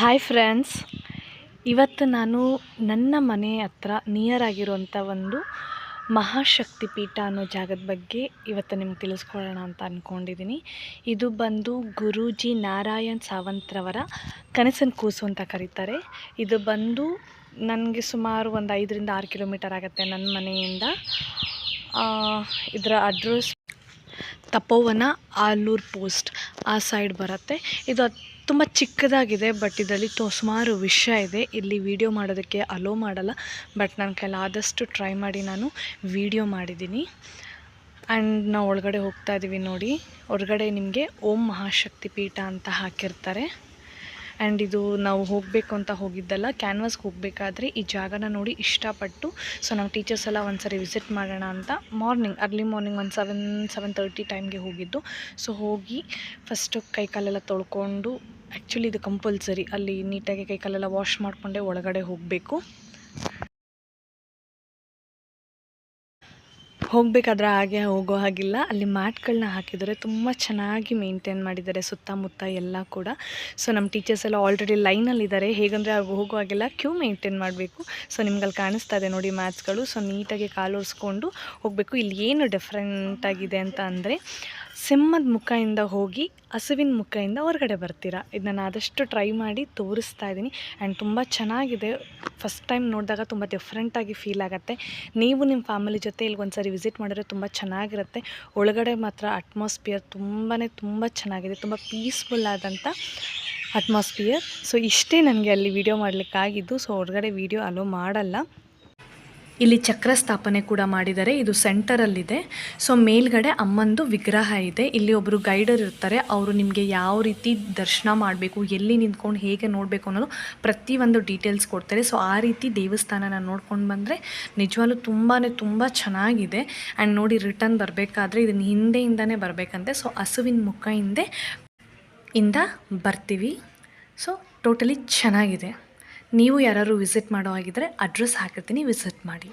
Hi friends ಇವತ್ತು ನಾನು ನನ್ನ ಮನೆ ಹತ್ರ ನಿಯರ್ ಆಗಿರುವಂಥ ಒಂದು ಮಹಾಶಕ್ತಿ ಪೀಠ ಅನ್ನೋ ಜಾಗದ ಬಗ್ಗೆ ಇವತ್ತು ನಿಮ್ಗೆ ತಿಳಿಸ್ಕೊಳ್ಳೋಣ ಅಂತ ಅಂದ್ಕೊಂಡಿದ್ದೀನಿ ಇದು ಬಂದು ಗುರೂಜಿ ನಾರಾಯಣ್ ಸಾವಂತ್ರವರ ಕನಸಿನ ಕೂಸು ಅಂತ ಕರೀತಾರೆ. ಇದು ಬಂದು ನನಗೆ ಸುಮಾರು ಒಂದು ಐದರಿಂದ ಆರು ಕಿಲೋಮೀಟರ್ ಆಗುತ್ತೆ ನನ್ನ ಮನೆಯಿಂದ. ಇದರ ಅಡ್ರೆಸ್ ತಪೋವನ ಆಲೂರು ಪೋಸ್ಟ್ ಆ ಸೈಡ್ ಬರುತ್ತೆ. ಇದು ತುಂಬ ಚಿಕ್ಕದಾಗಿದೆ ಬಟ್ ಇದರಲ್ಲಿ ತು, ಸುಮಾರು ವಿಷಯ ಇದೆ. ಇಲ್ಲಿ ವಿಡಿಯೋ ಮಾಡೋದಕ್ಕೆ ಅಲೋ ಮಾಡಲ್ಲ ಬಟ್ ನನ್ನ ಕೈಲಿ ಆದಷ್ಟು ಟ್ರೈ ಮಾಡಿ ನಾನು ವಿಡಿಯೋ ಮಾಡಿದ್ದೀನಿ. ಆ್ಯಂಡ್ ನಾವು ಒಳಗಡೆ ಹೋಗ್ತಾ ಇದ್ದೀವಿ ನೋಡಿ. ಹೊರಗಡೆ ನಿಮಗೆ ಓಂ ಮಹಾಶಕ್ತಿ ಪೀಠ ಅಂತ ಹಾಕಿರ್ತಾರೆ. ಆ್ಯಂಡ್ ಇದು ನಾವು ಹೋಗಬೇಕು ಅಂತ ಹೋಗಿದ್ದಲ್ಲ ಕ್ಯಾನ್ವಾಸ್ಗೆ ಹೋಗಬೇಕಾದ್ರೆ ಈ ಜಾಗನ ನೋಡಿ ಇಷ್ಟಪಟ್ಟು. ಸೊ ನಾವು ಟೀಚರ್ಸ್ ಎಲ್ಲ ಒಂದ್ಸರಿ ವಿಸಿಟ್ ಮಾಡೋಣ ಅಂತ ಮಾರ್ನಿಂಗ್ ಅರ್ಲಿ ಮಾರ್ನಿಂಗ್ ಒಂದು ಸೆವೆನ್ ಸೆವೆನ್ ತರ್ಟಿ ಟೈಮ್ಗೆ ಹೋಗಿದ್ದು. ಸೊ ಹೋಗಿ ಫಸ್ಟು ಕೈ ಕಾಲೆಲ್ಲ ತೊಳ್ಕೊಂಡು ಆ್ಯಕ್ಚುಲಿ ಇದು ಕಂಪಲ್ಸರಿ ಅಲ್ಲಿ ನೀಟಾಗಿ ಕೈ ಕಾಲೆಲ್ಲ ವಾಶ್ ಮಾಡಿಕೊಂಡೆ ಒಳಗಡೆ ಹೋಗಬೇಕು. ಹೋಗಬೇಕಾದ್ರೆ ಹಾಗೆ ಹೋಗೋ ಹಾಗಿಲ್ಲ. ಅಲ್ಲಿ ಮ್ಯಾಟ್ಗಳನ್ನ ಹಾಕಿದ್ದಾರೆ. ತುಂಬ ಚೆನ್ನಾಗಿ ಮೇಂಟೈನ್ ಮಾಡಿದ್ದಾರೆ ಸುತ್ತಮುತ್ತ ಎಲ್ಲ ಕೂಡ. ಸೊ ನಮ್ಮ ಟೀಚರ್ಸ್ ಎಲ್ಲ ಆಲ್ರೆಡಿ ಲೈನಲ್ಲಿದ್ದಾರೆ ಹೇಗಂದರೆ ಆಗ ಹೋಗೋ ಹಾಗೆಲ್ಲ ಕ್ಯೂ ಮೇಂಟೈನ್ ಮಾಡಬೇಕು. ಸೊ ನಿಮ್ಗೆ ಅಲ್ಲಿ ಕಾಣಿಸ್ತಾ ಇದೆ ನೋಡಿ ಮ್ಯಾಥ್ಸ್ಗಳು. ಸೊ ನೀಟಾಗಿ ಕಾಲೋರಿಸ್ಕೊಂಡು ಹೋಗಬೇಕು. ಇಲ್ಲಿ ಏನು ಡಿಫ್ರೆಂಟಾಗಿದೆ ಅಂತ ಅಂದರೆ ಸಿಂಹದ ಮುಖದಿಂದ ಹೋಗಿ ಹಸುವಿನ ಮುಖದಿಂದ ಹೊರಗಡೆ ಬರ್ತೀರಾ? ಇದು ನಾನು ಆದಷ್ಟು ಟ್ರೈ ಮಾಡಿ ತೋರಿಸ್ತಾ ಇದ್ದೀನಿ. ಆ್ಯಂಡ್ ತುಂಬ ಚೆನ್ನಾಗಿದೆ. ಫಸ್ಟ್ ಟೈಮ್ ನೋಡಿದಾಗ ತುಂಬ ಡಿಫ್ರೆಂಟಾಗಿ ಫೀಲ್ ಆಗುತ್ತೆ. ನೀವು ನಿಮ್ಮ ಫ್ಯಾಮಿಲಿ ಜೊತೆ ಇಲ್ಲಿ ಒಂದು ಸರಿ ವಿಸಿಟ್ ಮಾಡಿದ್ರೆ ತುಂಬ ಚೆನ್ನಾಗಿರುತ್ತೆ. ಒಳಗಡೆ ಮಾತ್ರ ಅಟ್ಮಾಸ್ಫಿಯರ್ ತುಂಬಾ ತುಂಬ ಚೆನ್ನಾಗಿದೆ. ತುಂಬ ಪೀಸ್ಫುಲ್ ಆದಂಥ ಅಟ್ಮಾಸ್ಫಿಯರ್ ಸೊ ಇಷ್ಟೇ ನನಗೆ ಅಲ್ಲಿ ವಿಡಿಯೋ ಮಾಡಲಿಕ್ಕಾಗಿದ್ದು. ಸೊ ಹೊರಗಡೆ ವಿಡಿಯೋ ಅಲೋ ಮಾಡಲ್ಲ. ಇಲ್ಲಿ ಚಕ್ರ ಸ್ಥಾಪನೆ ಕೂಡ ಮಾಡಿದ್ದಾರೆ. ಇದು ಸೆಂಟರಲ್ಲಿದೆ ಸೊ ಮೇಲ್ಗಡೆ ಅಮ್ಮಂದು ವಿಗ್ರಹ ಇದೆ. ಇಲ್ಲಿ ಒಬ್ಬರು ಗೈಡರ್ ಇರ್ತಾರೆ. ಅವರು ನಿಮಗೆ ಯಾವ ರೀತಿ ದರ್ಶನ ಮಾಡಬೇಕು, ಎಲ್ಲಿ ನಿಂತ್ಕೊಂಡು ಹೇಗೆ ನೋಡಬೇಕು ಅನ್ನೋದು ಪ್ರತಿಯೊಂದು ಡೀಟೇಲ್ಸ್ ಕೊಡ್ತಾರೆ. ಸೊ ಆ ರೀತಿ ದೇವಸ್ಥಾನನ ನೋಡ್ಕೊಂಡು ಬಂದರೆ ನಿಜವಾಗ್ಲೂ ತುಂಬಾ ತುಂಬ ಚೆನ್ನಾಗಿದೆ. ಆ್ಯಂಡ್ ನೋಡಿ ರಿಟರ್ನ್ ಬರಬೇಕಾದ್ರೆ ಇದನ್ನ ಹಿಂದೆಯಿಂದನೇ ಬರಬೇಕಂತೆ. ಸೊ ಹಸುವಿನ ಮುಖ ಹಿಂದೆ ಇಂದ ಬರ್ತೀವಿ. ಸೊ ಟೋಟಲಿ ಚೆನ್ನಾಗಿದೆ. ನೀವು ಯಾರಾದ್ರು ವಿಸಿಟ್ ಮಾಡೋ ಹಾಗಿದ್ರೆ ಅಡ್ರೆಸ್ ಹಾಕಿರ್ತೀನಿ ವಿಸಿಟ್ ಮಾಡಿ.